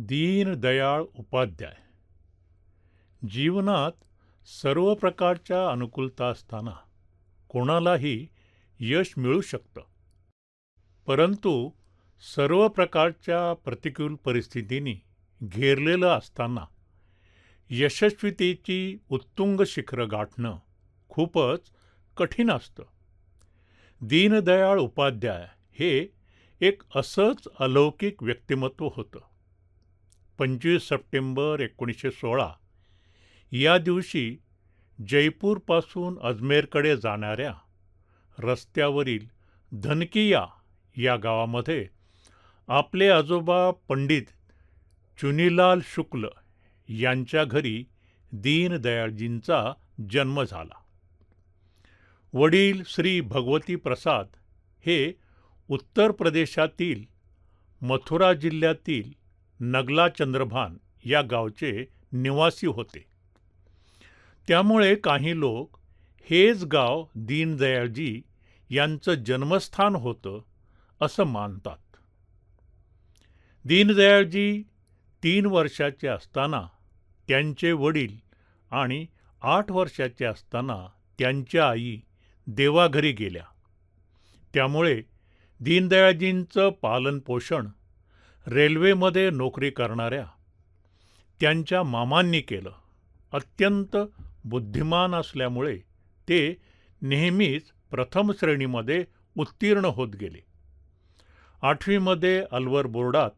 दीनदयाळ उपाध्याय. जीवनात सर्व प्रकारच्या अनुकूलता असताना कोणालाही यश मिळू शकतं. परंतु सर्व प्रकारच्या प्रतिकूल परिस्थितींनी घेरलेलं असताना यशस्वीतेची उत्तुंग शिखरं गाठणं खूपच कठीण असतं. दीनदयाळ उपाध्याय हे एक असंच अलौकिक व्यक्तिमत्व होतं. पंचवीस सप्टेंबर एकोणीसशे सोळा. या दिवशी जयपूरपासून अजमेरकडे जाणाऱ्या रस्त्यावरील धनकिया या गावामध्ये आपले आजोबा पंडित चुनीलाल शुक्ल यांच्या घरी दीनदयाळजींचा जन्म झाला. वडील श्री भगवती प्रसाद हे उत्तर प्रदेशातील मथुरा जिल्ह्यातील नगला चंद्रभान या गावचे निवासी होते. त्यामुळे काही लोक हेच गाव दीनदयाळजी यांचं जन्मस्थान होतं असं मानतात. दीनदयाळजी तीन वर्षाचे असताना त्यांचे वडील आणि आठ वर्षाचे असताना त्यांच्या आई देवाघरी गेल्या. त्यामुळे दीनदयाळजींचं पालनपोषण रेल्वेमध्ये नोकरी करणाऱ्या त्यांच्या मामांनी केलं. अत्यंत बुद्धिमान असल्यामुळे ते नेहमीच प्रथम श्रेणीमध्ये उत्तीर्ण होत गेले. आठवीमध्ये अलवर बोर्डात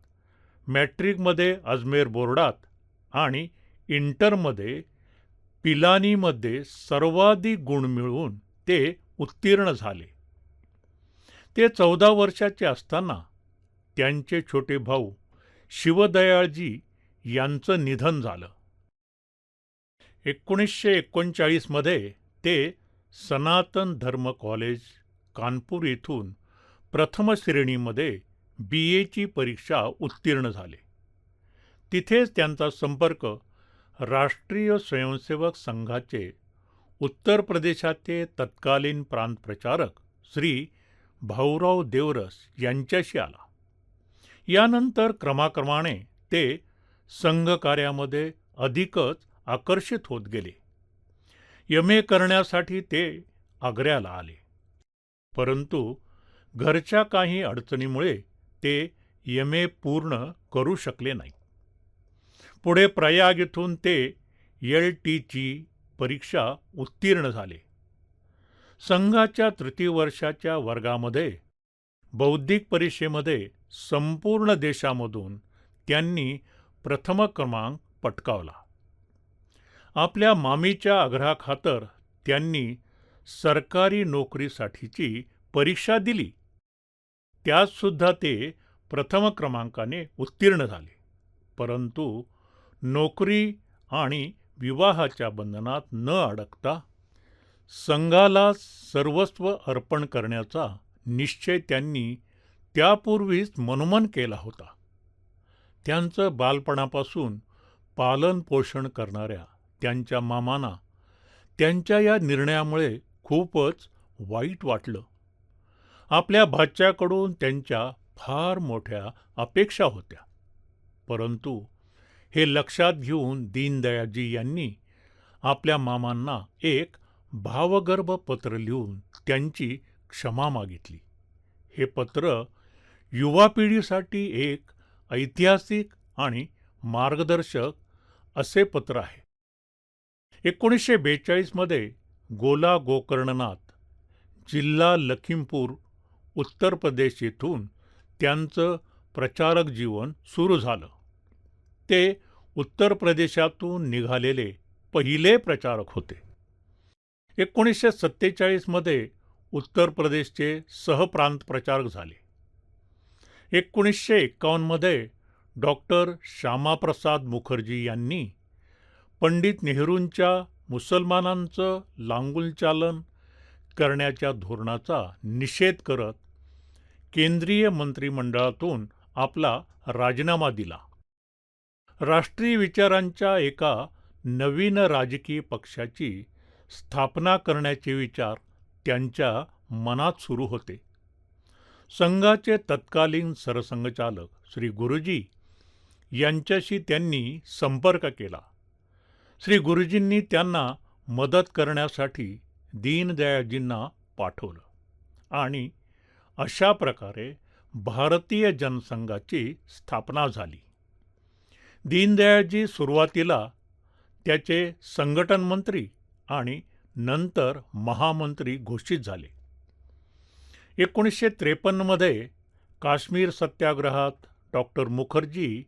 मॅट्रिकमध्ये अजमेर बोर्डात आणि इंटरमध्ये पिलानीमध्ये सर्वाधिक गुण मिळवून ते उत्तीर्ण झाले. ते चौदा वर्षाचे असताना त्यांचे छोटे भाऊ शिवदयाळजी यांचं निधन झालं. एकोणीसशे एकोणचाळीसमध्ये ते सनातन धर्म कॉलेज कानपूर येथून प्रथम श्रेणीमध्ये बी एची परीक्षा उत्तीर्ण झाले. तिथेच त्यांचा संपर्क राष्ट्रीय स्वयंसेवक संघाचे उत्तर प्रदेशाचे तत्कालीन प्रांत प्रचारक श्री भाऊराव देवरस यांच्याशी आला. यानंतर क्रमाक्रमाने ते संघकार्यामध्ये अधिकच आकर्षित होत गेले. यम ए करण्यासाठी ते आग्र्याला आले. परंतु घरच्या काही अडचणीमुळे ते यम ए पूर्ण करू शकले नाही. पुढे प्रयाग इथून ते एल टीची परीक्षा उत्तीर्ण झाले. संघाच्या तृतीय वर्षाच्या वर्गामध्ये बौद्धिक परीक्षेमध्ये संपूर्ण देशामधून त्यांनी प्रथम क्रमांक पटकावला. आपल्या मामीच्या आग्रहाखातर त्यांनी सरकारी नोकरीसाठीची परीक्षा दिली. त्यातसुद्धा ते प्रथम क्रमांकाने उत्तीर्ण झाले. परंतु नोकरी आणि विवाहाच्या बंधनात न अडकता संघाला सर्वस्व अर्पण करण्याचा निश्चय त्यांनी त्यापूर्वीच मनोमन केला होता. त्यांचं बालपणापासून पालनपोषण करणाऱ्या त्यांच्या मामांना त्यांच्या या निर्णयामुळे खूपच वाईट वाटलं. आपल्या भाच्याकडून त्यांच्या फार मोठ्या अपेक्षा होत्या. परंतु हे लक्षात घेऊन दीनदयाजी यांनी आपल्या मामांना एक भावगर्भ पत्र लिहून त्यांची क्षमा मागितली. हे पत्र युवा पिढीसाठी एक ऐतिहासिक आणि मार्गदर्शक असे पत्र आहे. एकोणीसशे बेचाळीसमध्ये गोला गोकर्णनाथ जिल्हा लखीमपूर उत्तर प्रदेश येथून त्यांचं प्रचारक जीवन सुरू झालं. ते उत्तर प्रदेशातून निघालेले पहिले प्रचारक होते. एकोणीसशे सत्तेचाळीसमध्ये उत्तर प्रदेशचे सहप्रांत प्रचारक झाले. एकोणीसशे एक्कावन्नमध्ये डॉक्टर श्यामाप्रसाद मुखर्जी यांनी पंडित नेहरूंच्या मुसलमानांचं लांगुलचालन करण्याच्या धोरणाचा निषेध करत केंद्रीय मंत्रिमंडळातून आपला राजीनामा दिला. राष्ट्रीय विचारांच्या एका नवीन राजकीय पक्षाची स्थापना करण्याचे विचार त्यांच्या मनात सुरू होते. संघाचे तत्कालीन सरसंघचालक श्री गुरुजी यांच्याशी त्यांनी संपर्क केला. श्री गुरुजींनी त्यांना मदत करण्यासाठी दीनदयाळजींना पाठवलं आणि अशा प्रकारे भारतीय जनसंघाची स्थापना झाली. दीनदयाळजी सुरुवातीला त्याचे संघटन मंत्री आणि नंतर महामंत्री घोषित झाले. एकोणीसशे त्रेपन्नमध्ये काश्मीर सत्याग्रहात डॉक्टर मुखर्जी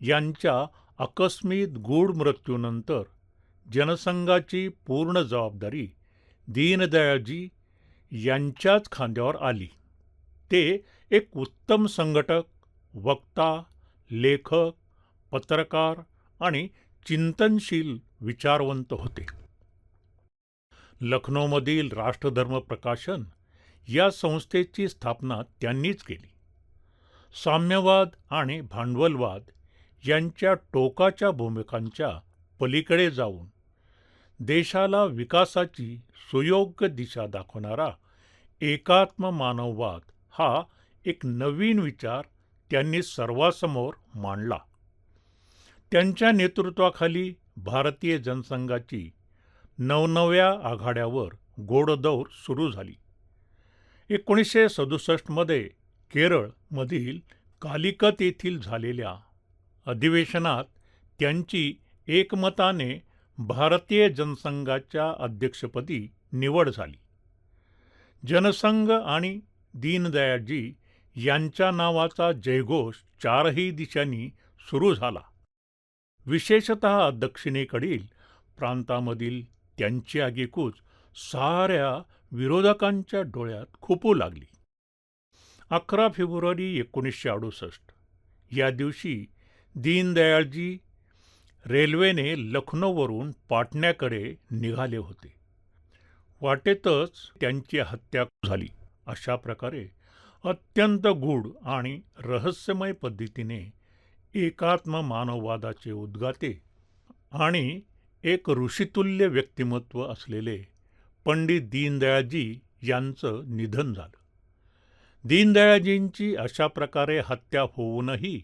यांच्या आकस्मित गूढ मृत्यूनंतर जनसंघाची पूर्ण जबाबदारी दीनदयाळजी यांच्याच खांद्यावर आली. ते एक उत्तम संघटक वक्ता लेखक पत्रकार आणि चिंतनशील विचारवंत होते. लखनौमधील राष्ट्रधर्म प्रकाशन या संस्थेची स्थापना त्यांनीच केली. साम्यवाद आणि भांडवलवाद यांच्या टोकाच्या भूमिकांच्या पलीकडे जाऊन देशाला विकासाची सुयोग्य दिशा दाखवणारा एकात्म मानववाद हा एक नवीन विचार त्यांनी सर्वांसमोर मांडला. त्यांच्या नेतृत्वाखाली भारतीय जनसंघाची नवनव्या आघाड्यावर गोडदौर सुरू झाली. एकोणीसशे सदुसष्टमध्ये केरळमधील कालिकत येथील झालेल्या अधिवेशनात त्यांची एकमताने भारतीय जनसंघाच्या अध्यक्षपदी निवड झाली. जनसंघ आणि दीनदयाळजी यांच्या नावाचा जयघोष चारही दिशांनी सुरू झाला. विशेषत दक्षिणेकडील प्रांतामधील त्यांची आगेकूच साऱ्या विरोधकांच्या डोळ्यात खुपू लागली. अकरा फेब्रुवारी एकोणीसशे अडुसष्ट या दिवशी दीनदयाळजी रेल्वेने लखनौवरून पाटण्याकडे निघाले होते. वाटेतच त्यांची हत्या झाली. अशा प्रकारे अत्यंत गूढ आणि रहस्यमय पद्धतीने एकात्म मानववादाचे उद्गाते आणि एक ऋषितुल्य व्यक्तिमत्व असलेले पंडित दीनदयाळजी यांचं निधन झालं. दीनदयाळजींची अशा प्रकारे हत्या होऊनही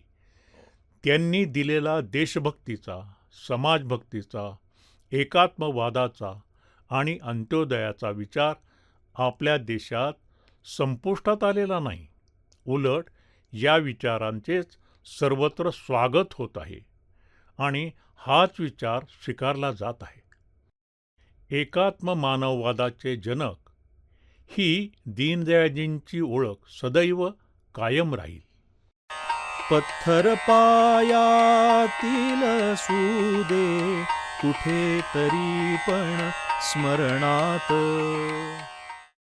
त्यांनी दिलेला देशभक्तीचा समाजभक्तीचा एकात्मवादाचा आणि अंत्योदयाचा विचार आपल्या देशात संपुष्टात आलेला नाही. उलट या विचारांचेच सर्वत्र स्वागत होत आहे. आणि हाच विचार स्वीकारला जात आहे. एकात्म मानववादाचे जनक ही दीनदयाळजींची ओळख सदैव कायम राहील. पत्थर पायातील सुदे कुठे तरी पण स्मरणात.